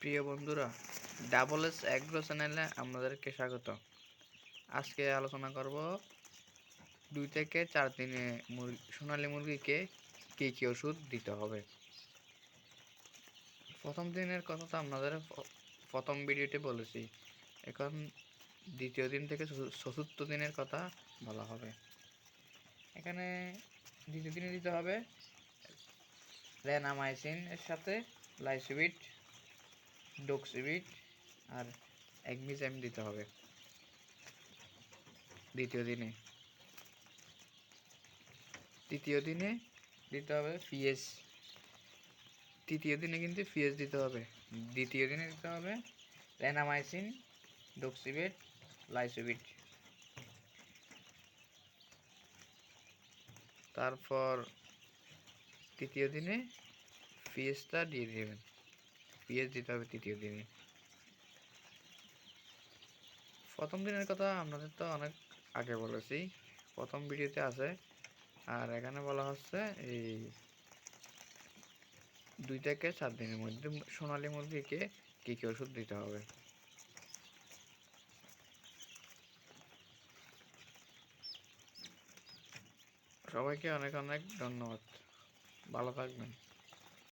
প্রিয় বন্ধুরা double S agro চ্যানেলে আমাদেরকে স্বাগত। আজকে আলোচনা করব দুই থেকে চার দিনে মুরগি সোনালী মুরগিকে কী কী ওষুধ দিতে হবে। প্রথম দিনের কথা তো আপনাদের প্রথম ভিডিওতে বলেছি, এখন দ্বিতীয় দিন থেকে চতু- চতুর্থ দিনের কথা বলা হবে। এখানে দ্বিতীয় দিনে দিতে হবে রেনামাইসিন এর সাথে লাইসিবিট ডোক্সিবিট আর একমিজাইম দিতে হবে। দ্বিতীয় দিনে। তৃতীয় দিনে দিতে হবে পিএস তৃতীয় দিনে কিন্তু পিএস দিতে হবে। দ্বিতীয় দিনে দিতে হবে রেনামাইসিন ডোক্সিবিট লাইসোবিট। তারপর তৃতীয় দিনে পিএসটা দিয়ে দেবেন। পিএস দিতে হবে তৃতীয় দিনে। প্রথম দিনের কথা আপনাদের তো অনেক আগে বলেছি। প্রথম ভিডিওতে আছে, আর এখানে বলা হচ্ছে এই দুই থেকে চার দিনের মধ্যে সোনালী মুরগিকে কী কী ওষুধ দিতে হবে। সবাইকে অনেক অনেক ধন্যবাদ। ভালো থাকবেন।